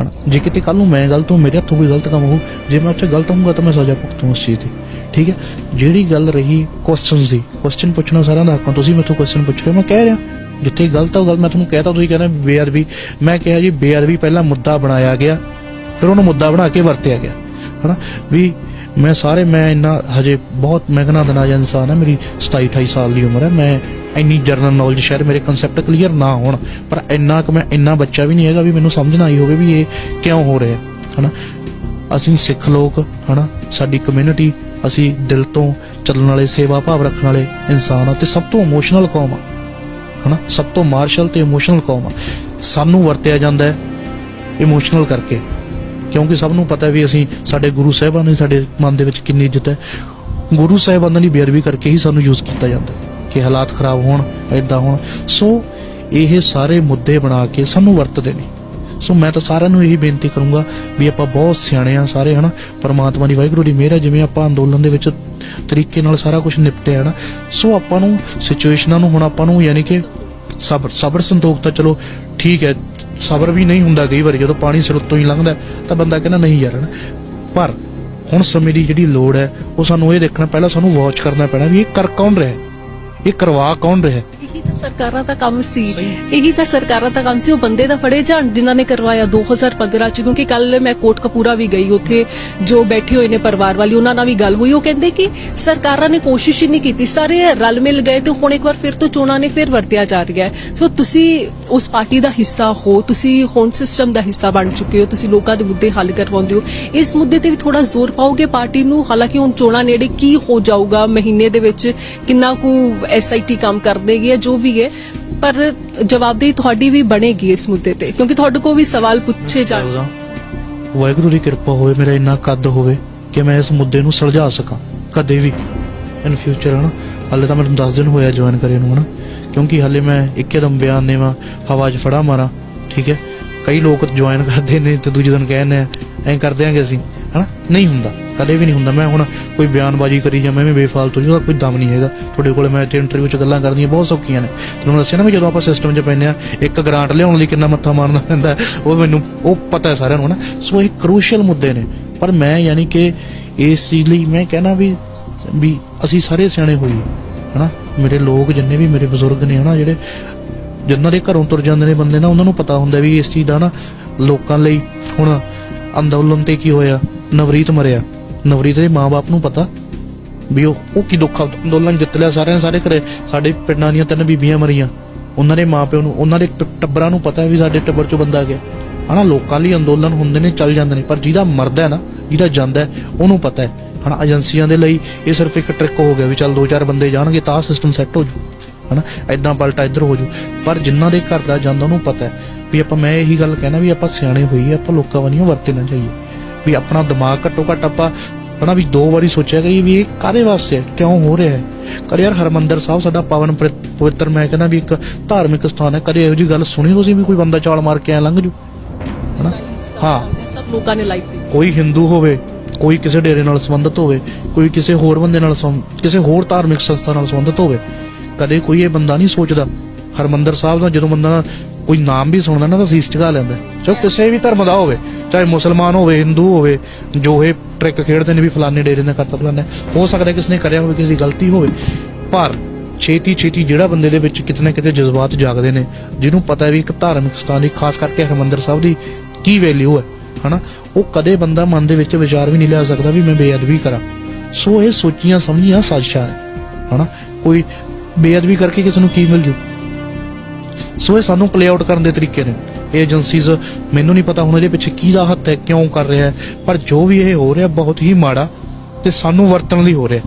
ਹਨਾ? ਜੇ ਕਿਤੇ ਕੱਲ ਨੂੰ ਮੈਂ ਗਲਤ ਹਾਂ ਮੇਰੇ ਹੱਥੋਂ ਕੋਈ ਗਲਤ ਕੰਮ ਹੋ ਜੇ ਮੈਂ ਉੱਥੇ ਗਲਤ ਹੋਊਂਗਾ ਤਾਂ ਮੈਂ ਸਜ਼ਾ ਭੁਗਤੂ ਉਸ ਚੀਜ਼ ਦੀ, ਠੀਕ ਹੈ? ਜਿਹੜੀ ਗੱਲ ਰਹੀ ਕੁਐਸਚਨਸ ਦੀ ਕੁਐਸਚਨ ਪੁੱਛਣਾ ਸਾਰਿਆਂ ਦਾ ਹੱਕ ਤੁਸੀਂ ਮੈਥੋਂ ਕੁਐਸਚਨ ਪੁੱਛ ਰਹੇ ਹੋ, ਮੈਂ ਕਹਿ ਰਿਹਾ, ਜਿੱਥੇ ਗਲਤ ਆ ਉਹ ਮੈਂ ਤੁਹਾਨੂੰ ਕਹਿਤਾ, ਤੁਸੀਂ ਕਹਿੰਦੇ ਬੇਅਦਬੀ ਮੈਂ ਕਿਹਾ ਜੀ ਬੇਅਦਬੀ ਪਹਿਲਾਂ ਮੁੱਦਾ ਬਣਾਇਆ ਗਿਆ, ਫਿਰ ਉਹਨੂੰ ਮੁੱਦਾ ਬਣਾ ਕੇ ਵਰਤਿਆ ਗਿਆ, ਹਨਾ? ਵੀ ਮੈਂ ਸਾਰੇ, ਮੈਂ ਇੰਨਾ ਹਜੇ ਬਹੁਤ ਮਹਿਕਨਾ ਦਨਾ ਇਨਸਾਨ ਹੈ ਮੇਰੀ 27 28 ਸਾਲ ਦੀ ਉਮਰ ਹੈ ਮੈਂ ਇੰਨੀ ਜਰਨਲ ਨੌਲੇਜ ਸ਼ਾਇਦ ਮੇਰੇ ਕਨਸੈਪਟ ਕਲੀਅਰ ਨਾ ਹੋਣ, ਪਰ ਇੰਨਾ ਕਿ ਮੈਂ, ਇੰਨਾ ਬੱਚਾ ਵੀ ਨਹੀਂ ਹੈਗਾ ਵੀ ਮੈਨੂੰ ਸਮਝ ਨਾ ਆਈ ਹੋਵੇ ਵੀ ਇਹ ਕਿਉਂ ਹੋ ਰਿਹਾ, ਹਨਾ? ਅਸੀਂ ਸਿੱਖ ਲੋਕ, ਹਨਾ? ਸਾਡੀ ਕਮਿਊਨਿਟੀ ਅਸੀਂ ਦਿਲ ਤੋਂ ਚੱਲਣ ਵਾਲੇ, ਸੇਵਾ ਭਾਵ ਰੱਖਣ ਵਾਲੇ ਇਨਸਾਨ ਆ ਤੇ ਸਭ ਤੋਂ ਇਮੋਸ਼ਨਲ ਕੌਮ ਆ, ਹਨਾ? ਸਭ ਤੋਂ ਮਾਰਸ਼ਲ ਤੇ ਇਮੋਸ਼ਨਲ ਕੌਮ ਆ। ਸਾਨੂੰ ਵਰਤਿਆ ਜਾਂਦਾ ਹੈ ਇਮੋਸ਼ਨਲ ਕਰਕੇ, ਕਿਉਂਕਿ ਸਭ ਨੂੰ ਪਤਾ ਵੀ ਅਸੀਂ ਸਾਡੇ ਗੁਰੂ ਸਾਹਿਬਾਨ ਦੀ ਸਾਡੇ ਮਨ ਦੇ ਵਿੱਚ ਕਿੰਨੀ ਇੱਜ਼ਤ ਹੈ। ਗੁਰੂ ਸਾਹਿਬਾਨਾਂ ਦੀ ਬੇਅਦਬੀ ਕਰਕੇ ਹੀ ਸਾਨੂੰ ਯੂਜ਼ ਕੀਤਾ ਜਾਂਦਾ ਕਿ ਹਾਲਾਤ ਖਰਾਬ ਹੋਣ ਐਦਾਂ ਹੋਣ। ਸੋ ਇਹ ਸਾਰੇ ਮੁੱਦੇ ਬਣਾ ਕੇ ਸਾਨੂੰ ਵਰਤਦੇ ਨੇ। ਸੋ ਮੈਂ ਤਾਂ ਸਾਰਿਆਂ ਨੂੰ ਇਹੀ ਬੇਨਤੀ ਕਰੂੰਗਾ ਵੀ ਆਪਾਂ ਬਹੁਤ ਸਿਆਣੇ ਆ ਸਾਰੇ, ਹਨਾ? ਪਰਮਾਤਮਾ ਦੀ ਵਾਹਿਗੁਰੂ ਦੀ ਮਿਹਰ ਹੈ ਜਿਵੇਂ ਆਪਾਂ ਅੰਦੋਲਨ ਦੇ ਵਿੱਚ ਤਰੀਕੇ ਨਾਲ ਸਾਰਾ ਕੁਝ ਨਿਪਟਿਆ, ਹਨਾ? ਸੋ ਆਪਾਂ ਨੂੰ ਸਿਚੁਏਸ਼ਨਾਂ ਨੂੰ ਹੁਣ ਆਪਾਂ ਨੂੰ ਯਾਨੀ ਕਿ ਸਬਰ ਸਬਰ ਸੰਤੋਖ ਤਾਂ ਚਲੋ ਠੀਕ ਹੈ, ਸਬਰ ਵੀ ਨਹੀਂ ਹੁੰਦਾ ਕਈ ਵਾਰੀ, ਜਦੋਂ ਪਾਣੀ ਸਿਰ ਤੋਂ ਹੀ ਲੰਘਦਾ ਤਾਂ ਬੰਦਾ ਕਹਿੰਦਾ ਨਹੀਂ ਯਾਰ, ਹਨਾ? ਪਰ ਹੁਣ ਸਮੇਂ ਦੀ ਜਿਹੜੀ ਲੋੜ ਹੈ, ਉਹ ਸਾਨੂੰ ਇਹ ਦੇਖਣਾ, ਪਹਿਲਾਂ ਸਾਨੂੰ ਵਾਚ ਕਰਨਾ ਪੈਣਾ ਵੀ ਇਹ ਕਰ ਕੌਣ ਰਿਹਾ ਇਹ ਕਰਵਾ ਕੌਣ ਰਿਹਾ? ਸਰਕਾਰਾਂ ਦਾ ਕੰਮ ਸੀ। ਇਹੀ ਤਾਂ ਸਰਕਾਰਾਂ ਦਾ ਕੰਮ ਸੀ ਉਹ ਬੰਦੇ ਦਾ ਫੜੇ ਜਾਣ ਜਿਨ੍ਹਾਂ ਨੇ ਕਰਵਾਇਆ 2015 ਚ ਕਿਉਂਕਿ ਕੱਲ ਮੈਂ ਕੋਟ ਕਪੂਰਾ ਵੀ ਗਈ ਉੱਥੇ ਜੋ ਬੈਠੇ ਹੋਏ ਨੇ ਪਰਿਵਾਰ ਵਾਲੀ ਉਹਨਾਂ ਨਾਲ ਵੀ ਗੱਲ ਹੋਈ। ਉਹ ਕਹਿੰਦੇ ਕਿ ਸਰਕਾਰਾਂ ਨੇ ਕੋਸ਼ਿਸ਼ ਹੀ ਨਹੀਂ ਕੀਤੀ ਸਾਰੇ ਰਲ ਮਿਲ ਗਏ ਤੇ ਹੁਣ ਇੱਕ ਵਾਰ ਫਿਰ ਤੋਂ ਚੋਣਾਂ ਨੇ ਫਿਰ ਵਰਤਿਆ ਜਾ ਰਿਹਾ ਹੈ। ਸੋ ਤੁਸੀਂ ਉਸ ਪਾਰਟੀ ਦਾ ਹਿੱਸਾ ਹੋ ਤੁਸੀਂ ਹੁਣ ਸਿਸਟਮ ਦਾ ਹਿੱਸਾ ਬਣ ਚੁੱਕੇ ਹੋ ਤੁਸੀਂ ਲੋਕਾਂ ਦੇ ਮੁੱਦੇ ਹੱਲ ਕਰਵਾਉਂਦੇ ਹੋ। ਇਸ ਮੁੱਦੇ ਤੇ ਵੀ ਥੋੜਾ ਜ਼ੋਰ ਪਾਓਗੇ ਪਾਰਟੀ ਨੂੰ? ਹਾਲਾਂਕਿ ਹੁਣ ਚੋਣਾਂ ਨੇੜੇ ਕੀ ਹੋ ਜਾਊਗਾ ਮਹੀਨੇ ਦੇ ਵਿੱਚ ਕਿੰਨਾ ਕੁ ਐਸਆਈਟੀ ਕੰਮ ਕਰ ਦੇਗੀ ਜਾਂ ਜੋ ਵੀ ਹੈ ਪਰ ਜਵਾਬਦੇਹੀ ਤੁਹਾਡੀ ਵੀ ਬਣੇਗੀ ਇਸ ਮੁੱਦੇ ਤੇ, ਕਿਉਂਕਿ ਤੁਹਾਡੇ ਕੋਲ ਵੀ ਸਵਾਲ ਪੁੱਛੇ ਜਾਣ ਵਾਹਿਗੁਰੂ ਦੀ ਕਿਰਪਾ ਹੋਵੇ, ਮੇਰਾ ਇੰਨਾ ਕੱਦ ਹੋਵੇ ਕਿ ਮੈਂ ਇਸ ਮੁੱਦੇ ਨੂੰ ਸੁਲਝਾ ਸਕਾਂ, ਕਦੇ ਵੀ। ਇਨ ਫਿਊਚਰ ਹਨਾ? ਹਾਲੇ ਤਾਂ ਮੈਨੂੰ 10 ਦਿਨ ਹੋਇਆ ਜੁਆਇਨ ਕਰੇ ਨੂੰ, ਹਨਾ? ਕਿਉਂਕਿ ਹਾਲੇ ਮੈਂ ਇੱਕਦਮ ਬਿਆਨ ਦੇਵਾਂ ਹਵਾ ਫੜਾ ਮਾਰਾਂ, ਠੀਕ ਹੈ? ਕਈ ਲੋਕ ਜੁਆਇਨ ਕਰਦੇ ਨੇ ਤੇ ਦੂਜੇ ਦਿਨ ਕਹਿੰਦੇ ਐਂ ਕਰ ਦਿਆਂਗੇ ਅਸੀਂ, ਹਨਾ? ਨਹੀਂ ਹੁੰਦਾ। ਕਦੇ ਵੀ ਨਹੀਂ ਹੁੰਦਾ। ਮੈਂ ਹੁਣ ਕੋਈ ਬਿਆਨਬਾਜ਼ੀ ਕਰੀ ਜਾਂ ਮੈਂ ਵੀ ਬੇਫਾਲਤੂ ਜੀ, ਉਹਦਾ ਕੋਈ ਦਮ ਨਹੀਂ ਹੈਗਾ। ਤੁਹਾਡੇ ਕੋਲ ਮੈਂ ਇੱਥੇ ਇੰਟਰਵਿਊ 'ਚ ਗੱਲਾਂ ਕਰਦੀਆਂ ਬਹੁਤ ਸੌਖੀਆਂ ਨੇ। ਤੁਹਾਨੂੰ ਦੱਸਿਆ ਨਾ ਵੀ ਜਦੋਂ ਆਪਾਂ ਸਿਸਟਮ 'ਚ ਪੈਂਦੇ ਆ ਇੱਕ ਗ੍ਰਾਂਟ ਲਿਆਉਣ ਲਈ ਕਿੰਨਾ ਮੱਥਾ ਮਾਰਨਾ ਪੈਂਦਾ ਉਹ ਮੈਨੂੰ, ਉਹ ਪਤਾ ਹੈ ਸਾਰਿਆਂ ਨੂੰ ਹਨਾ। ਸੋ ਇਹ ਕਰੂਸ਼ੀਅਲ ਮੁੱਦੇ ਨੇ। ਪਰ ਮੈਂ ਯਾਨੀ ਕਿ ਇਸ ਚੀਜ਼ ਲਈ ਮੈਂ ਕਹਿਣਾ ਵੀ ਵੀ ਅਸੀਂ ਸਾਰੇ ਸਿਆਣੇ ਹੋਈਏ ਹਨਾ। ਮੇਰੇ ਲੋਕ ਜਿੰਨੇ ਵੀ ਮੇਰੇ ਬਜ਼ੁਰਗ ਨੇ ਹਨਾ, ਜਿਹੜੇ ਜਿਨ੍ਹਾਂ ਦੇ ਘਰੋਂ ਤੁਰ ਜਾਂਦੇ ਨੇ ਬੰਦੇ ਨਾ, ਉਹਨਾਂ ਨੂੰ ਪਤਾ ਹੁੰਦਾ ਵੀ ਇਸ ਚੀਜ਼ ਦਾ ਨਾ ਲੋਕਾਂ ਲਈ ਹੁਣ ਅੰਦੋਲਨ ਤੇ ਕੀ ਹੋਇਆ, ਨਵਰੀਤ ਮਰਿਆ। ਨਵਰੀਤ ਦੇ ਮਾਪੇ ਨੂੰ ਪਤਾ ਵੀ ਉਹ ਉਹ ਕੀ ਦੁੱਖ ਅੰਦੋਲਨ ਜਿੱਤ ਲਿਆ ਸਾਰਿਆਂ ਨੇ ਸਾਰੇ ਘਰੇ। ਸਾਡੇ ਪਿੰਡਾਂ ਦੀਆਂ ਤਿੰਨ ਬੀਬੀਆਂ ਮਰੀਆਂ। ਉਹਨਾਂ ਦੇ ਮਾਪਿਆਂ ਨੂੰ ਉਹਨਾਂ ਦੇ ਟੱਬਰਾਂ ਨੂੰ ਪਤਾ ਵੀ ਸਾਡੇ ਟੱਬਰ ਚੋਂ ਬੰਦਾ ਆ ਗਿਆ। ਹਨਾ, ਲੋਕਾਂ ਲਈ ਅੰਦੋਲਨ ਹੁੰਦੇ ਨੇ, ਚੱਲ ਜਾਂਦੇ ਨੇ, ਪਰ ਜਿਹਦਾ ਮਰਦਾ ਹੈ ਨਾ, ਜਿਹਦਾ ਜਾਂਦਾ ਉਹਨੂੰ ਪਤਾ ਹੈ। ਹਨਾ, ਏਜੰਸੀਆਂ ਦੇ ਲਈ ਇਹ ਸਿਰਫ ਇੱਕ ਟ੍ਰਿਕ ਹੋ ਗਿਆ ਵੀ ਚੱਲ ਦੋ ਚਾਰ ਬੰਦੇ ਜਾਣਗੇ, ਤਾਂ ਸਿਸਟਮ ਸੈੱਟ ਹੋ ਜੂ। ਹਨਾ ਐਦਾਂ ਪਲਟਾ ਇੱਧਰ ਹੋ ਜੂ। ਪਰ ਜਿਨ੍ਹਾਂ ਦੇ ਘਰ ਦਾ ਜਾਂਦਾ, ਉਹਨੂੰ ਪਤਾ ਹੈ ਵੀ ਆਪਾਂ ਮੈਂ ਇਹੀ ਗੱਲ ਕਹਿਣਾ ਵੀ ਆਪਾਂ ਸਿਆਣੇ ਹੋਈਏ, ਆਪਾਂ ਲੋਕਾਂ ਵਾਂਗੂ ਵਰਤੇ ਨਾ ਜਾਈਏ। ਵੀ ਆਪਣਾ ਦਿਮਾਗ ਘੱਟੋ ਘੱਟ ਆਪਾਂ ਹਨਾ ਵੀ ਦੋ ਵਾਰੀ ਸੋਚਿਆ ਕਰੀਏ ਵੀ ਇਹ ਕਾਦੇ ਵਾਸਤੇ ਕਿਉਂ ਹੋ ਰਿਹਾ ਹੈ? ਕਦੇ ਯਾਰ ਹਰਮੰਦਰ ਸਾਹਿਬ ਸਾਡਾ ਪਾਵਨ ਪਵਿੱਤਰ ਮੈਂ ਕਹਿੰਦਾ ਵੀ ਇੱਕ ਧਾਰਮਿਕ ਸਥਾਨ ਹੈ ਕਦੇ ਇਹੋ ਜੀ ਗੱਲ ਸੁਣੀ ਤੁਸੀਂ ਵੀ ਕੋਈ ਬੰਦਾ ਚਾਲ ਮਾਰ ਕੇ ਐ ਲੰਘ ਜੂ? ਹਨਾ? ਹਾਂ। ਸਭ ਲੋਕਾਂ ਨੇ ਲਾਈਕ ਦਿੱਤੀ ਕੋਈ ਹਿੰਦੂ ਹੋਵੇ ਕੋਈ ਕਿਸੇ ਡੇਰੇ ਨਾਲ ਸੰਬੰਧਿਤ ਹੋਵੇ ਕੋਈ ਕਿਸੇ ਹੋਰ ਬੰਦੇ ਨਾਲ ਕਿਸੇ ਹੋਰ ਧਾਰਮਿਕ ਸੰਸਥਾ ਨਾਲ ਸੰਬੰਧਿਤ ਹੋਵੇ ਕਦੇ ਕੋਈ ਇਹ ਬੰਦਾ ਨਹੀਂ ਸੋਚਦਾ। ਹਰਮੰਦਰ ਸਾਹਿਬ ਦਾ ਜਦੋਂ ਬੰਦਾ ਕੋਈ ਨਾਮ ਵੀ ਸੁਣਦਾ ਨਾ ਤਾਂ ਸੀਸ ਝੁਕਾ ਲੈਂਦਾ। ਚਾਹੇ ਕਿਸੇ ਵੀ ਧਰਮ ਦਾ ਹੋਵੇ, ਚਾਹੇ ਮੁਸਲਮਾਨ ਹੋਵੇ, ਹਿੰਦੂ ਹੋਵੇ, ਜੋ ਇਹ ਟ੍ਰਿਕ ਖੇਡਦੇ ਨੇ ਵੀ ਫਲਾਣੇ ਡੇਰੇ ਨੇ ਕਰਤਾ ਫਲਾਣੇ। ਹੋ ਸਕਦਾ ਕਿਸ ਨੇ ਕਰਿਆ ਹੋਵੇ, ਕਿਸੇ ਦੀ ਗਲਤੀ ਹੋਵੇ, ਪਰ ਛੇਤੀ ਛੇਤੀ ਜਿਹੜਾ ਬੰਦੇ ਦੇ ਵਿੱਚ ਕਿਤੇ ਨਾ ਕਿਤੇ ਜਜ਼ਬਾਤ ਜਾਗਦੇ ਨੇ, ਜਿਹਨੂੰ ਪਤਾ ਵੀ ਇੱਕ ਧਾਰਮਿਕ ਸਥਾਨ ਦੀ, ਖਾਸ ਕਰਕੇ ਹਰਮੰਦਰ ਸਾਹਿਬ ਦੀ ਕੀ ਵੈਲਿਊ ਹੈ, ਹਨਾ? ਉਹ ਕਦੇ ਬੰਦਾ ਮਨ ਦੇ ਵਿੱਚ ਵਿਚਾਰ ਵੀ ਨਹੀਂ ਲਿਆ ਸਕਦਾ ਵੀ ਮੈਂ ਬੇਅਦਬੀ ਕਰਾਂ। ਸੋ ਇਹ ਸੋਚੀਆਂ, ਸਮਝੀਆਂ ਸਾਜ਼ਿਸ਼ਾਂ ਨੇ, ਹਨਾ? ਕੋਈ ਬੇਅਦਬੀ ਕਰਕੇ ਕਿਸ ਨੂੰ ਕੀ ਮਿਲ ਜੂ? ਸੋ ਇਹ ਸਾਨੂੰ ਪਲੇ ਆਊਟ ਕਰਨ ਦੇ ਤਰੀਕੇ ਨੇ। ਇਹ ਏਜੰਸੀਜ਼ ਮੈਨੂੰ ਨਹੀਂ ਪਤਾ ਹੁਣ ਇਹਦੇ ਪਿੱਛੇ ਕੀ ਦਾ ਹੱਥ ਹੈ, ਕਿਉਂ ਕਰ ਰਿਹਾ ਹੈ, ਪਰ ਜੋ ਵੀ ਇਹ ਹੋ ਰਿਹਾ ਬਹੁਤ ਹੀ ਮਾੜਾ ਤੇ ਸਾਨੂੰ ਵਰਤਣ ਲਈ ਹੋ ਰਿਹਾ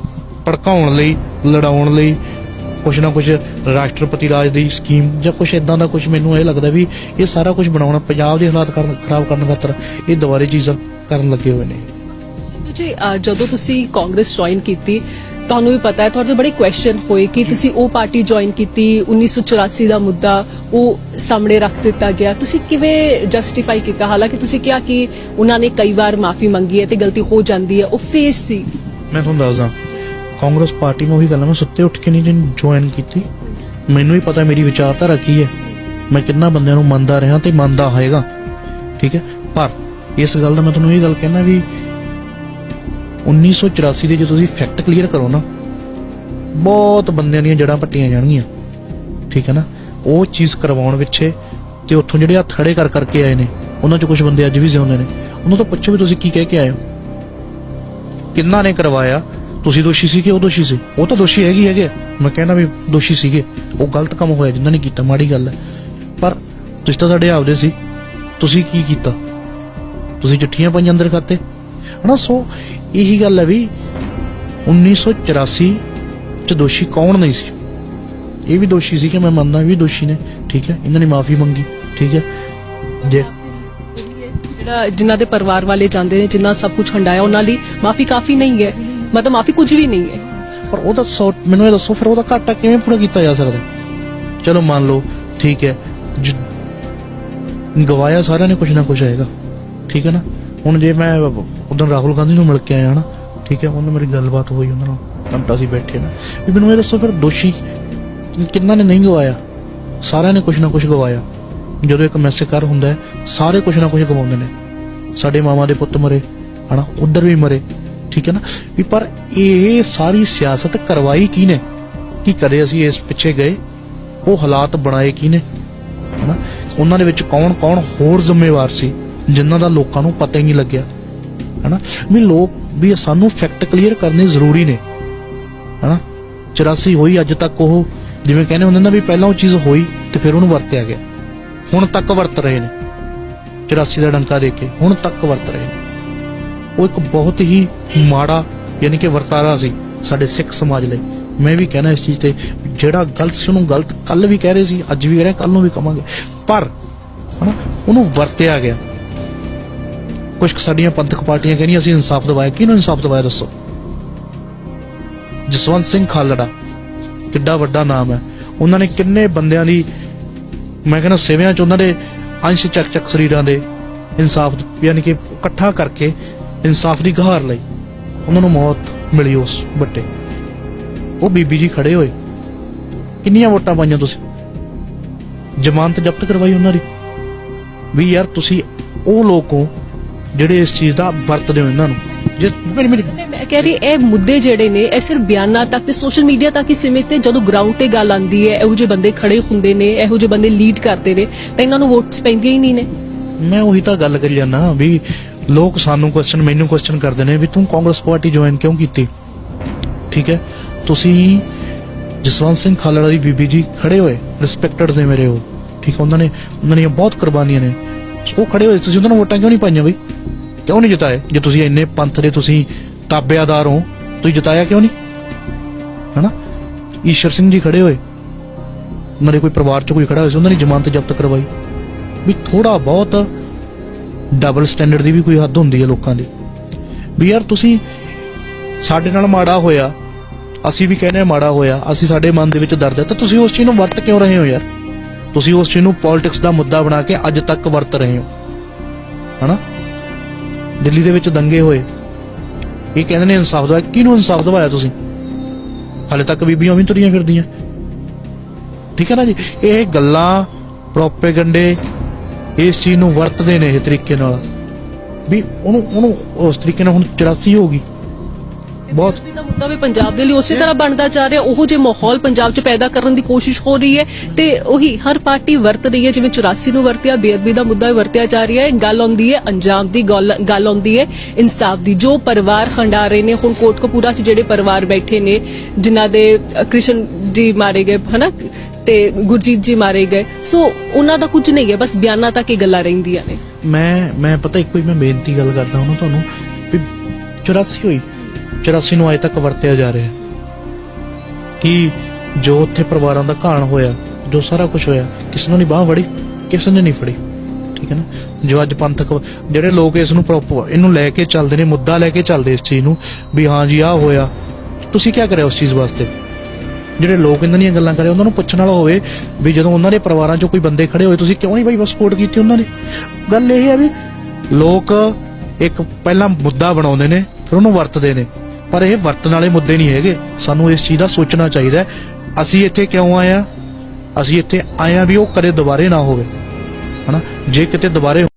ਭੜਕਾਉਣ ਲਈ, ਲੜਾਉਣ ਲਈ, ਕੁਛ ਨਾ ਕੁਛ ਰਾਸ਼ਟਰਪਤੀ ਰਾਜ ਦੀ ਸਕੀਮ ਜਾਂ ਕੁਛ ਇਦਾਂ ਦਾ ਕੁਛ ਮੈਨੂੰ ਇਹ ਲੱਗਦਾ ਵੀ ਇਹ ਸਾਰਾ ਕੁਝ ਬਣਾਉਣਾ ਪੰਜਾਬ ਦੇ ਹਾਲਾਤ ਕਰਨ, ਖਰਾਬ ਕਰਨ ਖਾਤਰ ਇਹ ਦੁਬਾਰੇ ਚੀਜ਼ਾਂ ਕਰਨ ਲੱਗੇ ਹੋਏ ਨੇ। ਜੀ ਜਦੋਂ ਤੁਸੀਂ ਕਾਂਗਰਸ ਜੁਆਇਨ ਕੀਤੀ ਤੁਹਾਨੂੰ ਵੀ ਪਤਾ ਹੈ ਤੁਹਾਡੇ ਬੜੇ ਕੁਐਸਚਨ ਹੋਏ ਕਿ ਤੁਸੀਂ ਉਹ ਪਾਰਟੀ ਜੁਆਇਨ ਕੀਤੀ 1984 ਦਾ ਮੁੱਦਾ ਉਹ ਸਾਹਮਣੇ ਰੱਖ ਦਿੱਤਾ ਗਿਆ। ਤੁਸੀਂ ਕਿਵੇਂ ਜਸਟੀਫਾਈ ਕੀਤਾ? ਹਾਲਾਂਕਿ ਤੁਸੀਂ ਕਿਹਾ ਕਿ ਉਹਨਾਂ ਨੇ ਕਈ ਵਾਰ ਮਾਫੀ ਮੰਗੀ ਹੈ ਤੇ ਗਲਤੀ ਹੋ ਜਾਂਦੀ ਹੈ ਉਹ ਫੇਸ ਸੀ। ਮੈਂ ਤੁਹਾਨੂੰ ਦੱਸਦਾ ਕਾਂਗਰਸ ਪਾਰਟੀ ਨੂੰ ਉਹੀ ਗੱਲ ਮੈਂ ਸੁੱਤੇ ਉੱਠ ਕੇ ਨਹੀਂ ਜੁਆਇਨ ਕੀਤੀ। ਮੈਨੂੰ ਹੀ ਪਤਾ ਮੇਰੀ ਵਿਚਾਰਧਾਰਾ ਕੀ ਹੈ। ਮੈਂ ਕਿੰਨਾ ਬੰਦਿਆਂ ਨੂੰ ਮੰਨਦਾ ਰਿਹਾ ਤੇ ਮੰਨਦਾ ਹੋਏਗਾ ਠੀਕ ਹੈ? ਪਰ ਇਸ ਗੱਲ ਦਾ ਮੈਂ ਤੁਹਾਨੂੰ ਇਹ ਗੱਲ ਕਹਿਣਾ ਵੀ 1984 ਦੇ ਜੇ ਤੁਸੀਂ ਫੈਕਟ ਕਲੀਅਰ ਕਰੋ ਨਾ, ਬਹੁਤ ਬੰਦਿਆਂ ਦੀਆਂ ਜੜਾਂ ਪੱਟੀਆਂ ਜਾਣਗੀਆਂ। ਠੀਕ ਹੈ ਨਾ? ਉਹ ਚੀਜ਼ ਕਰਵਾਉਣ ਪਿੱਛੇ ਤੇ ਉੱਥੋਂ ਜਿਹੜੇ ਹੱਥ ਖੜੇ ਕਰ ਕਰਕੇ ਆਏ ਨੇ, ਉਹਨਾਂ 'ਚ ਕੁਝ ਬੰਦੇ ਅੱਜ ਵੀ ਜਿਉਂਦੇ ਨੇ। ਉਹਨਾਂ ਤੋਂ ਪੁੱਛੋ ਵੀ ਤੁਸੀਂ ਕੀ ਕਹਿ ਕੇ ਆਏ ਹੋ। ਕਿੰਨਾ ਨੇ ਕਰਵਾਇਆ? ਤੁਸੀਂ ਦੋਸ਼ੀ ਸੀ ਕਿ ਉਹ ਦੋਸ਼ੀ ਸੀ? ਉਹ ਤਾਂ ਦੋਸ਼ੀ ਹੈਗੀ ਹੈਗੇ ਮੈਂ ਕਹਿੰਦਾ ਵੀ ਦੋਸ਼ੀ ਸੀਗੇ। ਉਹ ਗਲਤ ਕੰਮ ਹੋਇਆ, ਜਿਨ੍ਹਾਂ ਨੇ ਕੀਤਾ, ਮਾੜੀ ਗੱਲ ਹੈ। ਪਰ ਤੁਸੀਂ ਤਾਂ ਸਾਡੇ ਆਪਦੇ ਸੀ। ਤੁਸੀਂ ਕੀ ਕੀਤਾ? ਤੁਸੀਂ ਚਿੱਠੀਆਂ ਪਾਈਆਂ ਅੰਦਰ ਖਾਤੇ? ਹਨਾ, ਸੋ ਇਹੀ ਗੱਲ ਹੈ ਵੀ 1984 ਚ ਦੋਸ਼ੀ ਕੌਣ ਨਹੀਂ ਸੀ? ਇਹ ਵੀ ਦੋਸ਼ੀ ਸੀ ਕਿ ਮੈਂ ਮੰਨਦਾ ਵੀ ਦੋਸ਼ੀ ਨੇ ਠੀਕ ਹੈ? ਇਹਨਾਂ ਨੇ ਮਾਫੀ ਮੰਗੀ ਠੀਕ ਹੈ? ਜੇ ਜਿਹੜਾ ਜਿਨ੍ਹਾਂ ਦੇ ਪਰਿਵਾਰ ਵਾਲੇ ਜਾਂਦੇ ਨੇ ਜਿਨ੍ਹਾਂ ਸਭ ਕੁਝ ਹੰਡਾਇਆ ਉਹਨਾਂ ਲਈ ਮਾਫੀ ਕਾਫੀ ਨਹੀਂ ਹੈ। ਮਤਲਬ ਮਾਫੀ ਕੁਝ ਵੀ ਨਹੀਂ ਹੈ। ਪਰ ਉਹਦਾ ਸੌ ਮੈਨੂੰ ਇਹ ਦੱਸੋ ਫਿਰ ਉਹਦਾ ਘਾਟਾ ਕਿਵੇਂ ਪੂਰਾ ਕੀਤਾ ਜਾ ਸਕਦਾ? ਚਲੋ ਮੰਨ ਲਓ ਠੀਕ ਹੈ ਗਵਾਇਆ ਸਾਰਿਆਂ ਨੇ ਕੁਝ ਨਾ ਕੁਝ ਆਏਗਾ ਠੀਕ ਹੈ ਨਾ? ਹੁਣ ਜੇ ਮੈਂ ਉਦੋਂ ਰਾਹੁਲ ਗਾਂਧੀ ਨੂੰ ਮਿਲ ਕੇ ਆਇਆ ਨਾ, ਠੀਕ ਹੈ, ਉਹਨਾਂ ਮੇਰੀ ਗੱਲਬਾਤ ਹੋਈ ਉਹਨਾਂ ਨਾਲ, ਘੰਟਾ ਸੀ ਬੈਠੇ ਨਾ। ਵੀ ਮੈਨੂੰ ਇਹ ਦੱਸੋ ਫਿਰ ਦੋਸ਼ੀ ਕਿੰਨਾ ਨੇ ਨਹੀਂ ਗਵਾਇਆ? ਸਾਰਿਆਂ ਨੇ ਕੁਝ ਨਾ ਕੁਝ ਗਵਾਇਆ। ਜਦੋਂ ਇੱਕ ਮੈਸੇਕਰ ਹੁੰਦਾ ਹੈ, ਸਾਰੇ ਕੁਝ ਨਾ ਕੁਝ ਗਵਾਉਂਦੇ ਨੇ। ਸਾਡੇ ਮਾਮਾ ਦੇ ਪੁੱਤ ਮਰੇ, ਹਨਾ, ਉਧਰ ਵੀ ਮਰੇ, ਠੀਕ ਹੈ ਨਾ? ਵੀ ਪਰ ਇਹ ਸਾਰੀ ਸਿਆਸਤ ਕਰਵਾਈ ਕਿਹਨੇ? ਕੀ ਕਦੇ ਅਸੀਂ ਇਸ ਪਿੱਛੇ ਗਏ? ਉਹ ਹਾਲਾਤ ਬਣਾਏ ਕਿਹਨੇ? ਹਨਾ? ਉਹਨਾਂ ਦੇ ਵਿੱਚ ਕੌਣ ਕੌਣ ਹੋਰ ਜ਼ਿੰਮੇਵਾਰ ਸੀ? ਜਿਨ੍ਹਾਂ ਦਾ ਲੋਕਾਂ ਨੂੰ ਪਤਾ ਹੀ ਨਹੀਂ ਲੱਗਿਆ। ਹਨਾ? ਵੀ ਲੋਕ ਵੀ ਸਾਨੂੰ ਫੈਕਟ ਕਲੀਅਰ ਕਰਨੇ ਜ਼ਰੂਰੀ ਨੇ। ਹਨਾ? 84 ਹੋਈ, ਅੱਜ ਤੱਕ ਉਹ ਜਿਵੇਂ ਕਹਿੰਦੇ ਹੁੰਦੇ ਨਾ ਵੀ ਪਹਿਲਾਂ ਉਹ ਚੀਜ਼ ਹੋਈ ਤੇ ਫਿਰ ਉਹਨੂੰ ਵਰਤਿਆ ਗਿਆ। ਹੁਣ ਤੱਕ ਵਰਤ ਰਹੇ ਨੇ। 84 ਦਾ ਡੰਕਾ ਦੇ ਕੇ ਹੁਣ ਤੱਕ ਵਰਤ ਰਹੇ ਨੇ। ਉਹ ਇੱਕ ਬਹੁਤ ਹੀ ਮਾੜਾ ਯਾਨੀ ਕਿ ਵਰਤਾਰਾ ਸੀ ਸਾਡੇ ਸਿੱਖ ਸਮਾਜ ਲਈ। ਮੈਂ ਵੀ ਕਹਿਣਾ ਇਸ ਚੀਜ਼ ਤੇ, ਜਿਹੜਾ ਗਲਤ ਸੀ ਉਹਨੂੰ ਗਲਤ ਕੱਲ ਵੀ ਕਹਿ ਰਹੇ ਸੀ, ਅੱਜ ਵੀ ਕਹਿ ਰਹੇ ਕੱਲ ਨੂੰ ਵੀ ਕਵਾਂਗੇ। ਪਰ, ਹਨਾ? ਉਹਨੂੰ ਵਰਤਿਆ ਗਿਆ। ਕੁਝ ਸਾਡੀਆਂ ਪੰਥਕ ਪਾਰਟੀਆਂ ਕਹਿੰਦੀਆਂ ਅਸੀਂ ਇਨਸਾਫ ਦਿਵਾਇਆ। ਕਿਹਨੂੰ ਇਨਸਾਫ ਦਿਵਾਇਆ ਦੱਸੋ? ਜਸਵੰਤ ਸਿੰਘ ਖਾਲੜਾ, ਕਿੱਡਾ ਵੱਡਾ ਨਾਮ ਹੈ। ਉਹਨਾਂ ਨੇ ਕਿੰਨੇ ਬੰਦਿਆਂ ਦੀ, ਮੈਂ ਕਹਿੰਦਾ ਸੇਵਿਆਂ ਚ ਉਹਨਾਂ ਦੇ ਅੰਸ਼ ਚੱਕ ਚੱਕ ਸਰੀਰਾਂ ਦੇ ਇਨਸਾਫ, ਯਾਨੀ ਕਿ ਇਕੱਠਾ ਕਰਕੇ ਇਨਸਾਫ ਦੀ ਗੁਹਾਰ ਲਈ ਉਹਨਾਂ ਨੂੰ ਮੌਤ ਮਿਲੀ ਉਸ ਬੱਟੇ ਉਹ ਬੀਬੀ ਜੀ ਖੜੇ ਹੋਏ। ਕਿੰਨੀਆਂ ਵੋਟਾਂ ਪਾਈਆਂ ਤੁਸੀਂ? ਜ਼ਮਾਨਤ ਜ਼ਬਤ ਕਰਵਾਈ ਉਹਨਾਂ ਦੀ। ਵੀ ਯਾਰ ਤੁਸੀਂ ਉਹ ਲੋਕ ਹੋ ਜਿਹੜੇ ਇਸ ਚੀਜ਼ ਦਾ ਵਰਤਦੇ ਹੋ ਇਹਨਾਂ ਨੂੰ? ਜੇ ਮੇਰੀ ਮੇਰੀ ਮੈਂ ਕਹਿ ਰਹੀ ਇਹ ਮੁੱਦੇ ਜਿਹੜੇ ਨੇ ਇਹ ਸਿਰਫ ਬਿਆਨਾਂ ਤੱਕ ਤੇ ਸੋਸ਼ਲ ਮੀਡੀਆ ਤੱਕ ਹੀ ਸੀਮਿਤ ਨੇ ਜਦੋਂ ਗਰਾਊਂਡ ਤੇ ਗੱਲ ਆਉਂਦੀ ਹੈ ਇਹੋ ਜਿਹੇ ਬੰਦੇ ਖੜੇ ਹੁੰਦੇ ਨੇ ਇਹੋ ਜਿਹੇ ਬੰਦੇ ਲੀਡ ਕਰਦੇ ਨੇ ਤਾਂ ਇਹਨਾਂ ਨੂੰ ਵੋਟਸ ਪੈਂਦੀਆਂ ਹੀ ਨਹੀਂ ਨੇ। ਮੈਂ ਉਹੀ ਤਾਂ ਗੱਲ ਕਰੀ ਜਾਂਦਾ ਵੀ ਲੋਕ ਸਾਨੂੰ ਕੁਐਸਚਨ ਮੈਨੂੰ ਕੁਐਸਚਨ ਕਰਦੇ ਨੇ ਵੀ ਤੂੰ ਕਾਂਗਰਸ ਪਾਰਟੀ ਜੁਆਇਨ ਕਿਉਂ ਕੀਤੀ? ਠੀਕ ਹੈ? ਤੁਸੀਂ ਜਸਵੰਤ ਸਿੰਘ ਖਾਲੜਾ ਦੀ ਬੀਬੀ ਜੀ ਖੜੇ ਹੋਏ ਰਿਸਪੈਕਟਡ ਨੇ ਮੇਰੇ ਉਹ ਠੀਕ ਉਹਨਾਂ ਨੇ ਉਹਨਾਂ ਦੀਆਂ ਬਹੁਤ ਕੁਰਬਾਨੀਆਂ ਨੇ। ਉਹ ਖੜੇ ਹੋਏ ਤੁਸੀਂ ਉਹਨਾਂ ਨੂੰ ਵੋਟਾਂ ਕਿਉਂ ਨਹੀਂ ਪਾਈਆਂ ਬਈ? ਕਿਉਂ ਨਹੀਂ ਜਿਤਾਏ? ਜੇ ਤੁਸੀਂ ਇੰਨੇ ਪੰਥ ਦੇ ਤੁਸੀਂ ਤਾਬਿਆਦਾਰ ਹੋ, ਤੁਸੀਂ ਜਿਤਾਇਆ ਕਿਉਂ ਨਹੀਂ? ਹਨਾ? ਈਸ਼ਰ ਸਿੰਘ ਜੀ ਖੜੇ ਹੋਏ। ਉਹਨਾਂ ਦੇ ਕੋਈ ਪਰਿਵਾਰ ਚ ਕੋਈ ਖੜਾ ਹੋਇਆ ਸੀ, ਉਹਨਾਂ ਨੇ ਜ਼ਮਾਨਤ ਜ਼ਬਤ ਕਰਵਾਈ। ਵੀ ਥੋੜਾ ਬਹੁਤ ਡਬਲ ਸਟੈਂਡਰਡ ਦੀ ਵੀ ਕੋਈ ਹੱਦ ਹੁੰਦੀ ਹੈ ਲੋਕਾਂ ਦੀ। ਵੀ ਯਾਰ ਤੁਸੀਂ ਸਾਡੇ ਨਾਲ ਮਾੜਾ ਹੋਇਆ, ਅਸੀਂ ਵੀ ਕਹਿੰਦੇ ਮਾੜਾ ਹੋਇਆ, ਅਸੀਂ ਸਾਡੇ ਮਨ ਦੇ ਵਿੱਚ ਦਰਦ ਹੈ, ਤਾਂ ਤੁਸੀਂ ਉਸ ਚੀਜ਼ ਨੂੰ ਵਰਤ ਕਿਉਂ ਰਹੇ ਹੋ ਯਾਰ? ਤੁਸੀਂ ਉਸ ਚੀਜ਼ ਨੂੰ ਪੋਲਿਟਿਕਸ ਦਾ ਮੁੱਦਾ ਬਣਾ ਕੇ ਅੱਜ ਤੱਕ ਵਰਤ ਰਹੇ ਹੋ। ਹਨਾ? ਦਿੱਲੀ ਦੇ ਵਿੱਚ ਦੰਗੇ ਹੋਏ। ਇਹ ਕਹਿੰਦੇ ਨੇ ਇਨਸਾਫ ਦਵਾਇਆ ਕਿਹਨੂੰ ਇਨਸਾਫ ਦਵਾਇਆ ਤੁਸੀਂ? ਹਾਲੇ ਤੱਕ ਬੀਬੀਆਂ ਵੀ ਤੁਰੀਆਂ ਫਿਰਦੀਆਂ। ਠੀਕ ਹੈ ਨਾ ਜੀ? ਇਹ ਗੱਲਾਂ ਪ੍ਰੋਪੇਗੰਡੇ ਇਸ ਚੀਜ਼ ਨੂੰ ਵਰਤਦੇ ਨੇ ਇਹ ਤਰੀਕੇ ਨਾਲ। ਵੀ ਉਹਨੂੰ ਉਹਨੂੰ ਉਸ ਤਰੀਕੇ ਨਾਲ ਹੁਣ 84 ਹੋ ਗਈ। ਬਹੁਤ BJP ਦਾ ਮੁੱਦਾ ਵੀ ਪੰਜਾਬ ਦੇ ਲਈ ਉਸੇ ਤਰ੍ਹਾਂ ਬਣਦਾ ਜਾ ਰਿਹਾ ਉਹੋ ਜਿਹੇ ਮਾਹੌਲ ਪੰਜਾਬ 'ਚ ਪੈਦਾ ਕਰਨ ਦੀ ਕੋਸ਼ਿਸ਼ ਹੋ ਰਹੀ ਹੈ ਤੇ ਉਹੀ ਹਰ ਪਾਰਟੀ ਵਰਤ ਰਹੀ ਹੈ ਜਿਵੇਂ 84 ਨੂੰ ਵਰਤਿਆ ਬੇਅਦਬੀ ਦਾ ਮੁੱਦਾ ਵੀ ਵਰਤਿਆ ਜਾ ਰਿਹਾ ਹੈ ਗੱਲ ਆਉਂਦੀ ਹੈ ਅੰਜਾਮ ਦੀ ਗੱਲ ਗੱਲ ਆਉਂਦੀ ਹੈ ਇਨਸਾਫ ਦੀ ਜੋ ਪਰਿਵਾਰ ਖੰਡਾ ਰਹੇ ਨੇ ਹੁਣ ਕੋਟਕਪੂਰਾ 'ਚ ਜਿਹੜੇ ਪਰਿਵਾਰ ਬੈਠੇ ਨੇ ਜਿਨ੍ਹਾਂ ਦੇ ਅ, ਕ੍ਰਿਸ਼ਨ ਜੀ ਮਾਰੇ ਗਏ ਹਨਾ ਤੇ ਗੁਰਜੀਤ ਜੀ ਮਾਰੇ ਗਏ ਸੋ ਉਹਨਾਂ ਦਾ ਕੁਝ ਨਹੀਂ ਹੈ ਬਸ ਬਿਆਨਾਂ ਤੱਕ ਹੀ ਗੱਲਾਂ ਰਹਿੰਦੀਆਂ ਨੇ। ਮੈਂ ਮੈਂ ਪਤਾ ਇੱਕੋ ਹੀ ਮੈਂ ਬੇਨਤੀ ਗੱਲ ਕਰਦਾ ਹਾਂ ਤੁਹਾਨੂੰ ਵੀ 84 ਹੋਈ 84 ਨੂੰ ਅਜੇ ਤੱਕ ਵਰਤਿਆ ਜਾ ਰਿਹਾ ਕਿ ਜੋ ਉੱਥੇ ਪਰਿਵਾਰਾਂ ਦਾ ਘਾਣ ਹੋਇਆ, ਜੋ ਸਾਰਾ ਕੁਝ ਹੋਇਆ, ਕਿਸ ਨੂੰ ਨਹੀਂ ਬਾਹ ਫੜੀ, ਕਿਸ ਨੇ ਨਹੀਂ ਫੜੀ। ਠੀਕ ਹੈ ਨਾ? ਜੋ ਅੱਜ ਪੰਥਕ ਜਿਹੜੇ ਲੋਕ ਇਸ ਨੂੰ ਪ੍ਰੋਪਰ ਇਹਨੂੰ ਲੈ ਕੇ ਚੱਲਦੇ ਨੇ, ਮੁੱਦਾ ਲੈ ਕੇ ਚੱਲਦੇ ਇਸ ਚੀਜ਼ ਨੂੰ, ਵੀ ਹਾਂ ਜੀ, ਆਹ ਹੋਇਆ। ਤੁਸੀਂ ਕੀ ਕਰਿਆ ਉਸ ਚੀਜ਼ ਵਾਸਤੇ? ਜਿਹੜੇ ਲੋਕ ਇਹਨਾਂ ਦੀਆਂ ਗੱਲਾਂ ਕਰੇ, ਉਹਨਾਂ ਨੂੰ ਪੁੱਛਣ ਵਾਲਾ ਹੋਵੇ ਵੀ ਜਦੋਂ ਉਹਨਾਂ ਦੇ ਪਰਿਵਾਰਾਂ 'ਚੋਂ ਕੋਈ ਬੰਦੇ ਖੜੇ ਹੋਏ, ਤੁਸੀਂ ਕਿਉਂ ਨਹੀਂ ਬਾਈ ਸਪੋਰਟ ਕੀਤੀ ਉਹਨਾਂ ਦੀ ਗੱਲ ਇਹ ਹੈ ਵੀ ਲੋਕ ਇੱਕ ਪਹਿਲਾਂ ਮੁੱਦਾ ਬਣਾਉਂਦੇ ਨੇ, ਫਿਰ ਉਹਨੂੰ ਵਰਤਦੇ ਨੇ। ਪਰ ਇਹ ਵਰਤਣ ਵਾਲੇ ਮੁੱਦੇ ਨਹੀਂ ਹੈਗੇ। ਸਾਨੂੰ ਇਸ ਚੀਜ਼ ਦਾ ਸੋਚਣਾ ਚਾਹੀਦਾ ਅਸੀਂ ਇੱਥੇ ਕਿਉਂ ਆਏ ਆ ਅਸੀਂ ਇੱਥੇ ਆਏ ਆ ਵੀ ਉਹ ਕਦੇ ਦੁਬਾਰੇ ਨਾ ਹੋਵੇ। ਹਨਾ? ਜੇ ਕਿਤੇ ਦੁਬਾਰੇ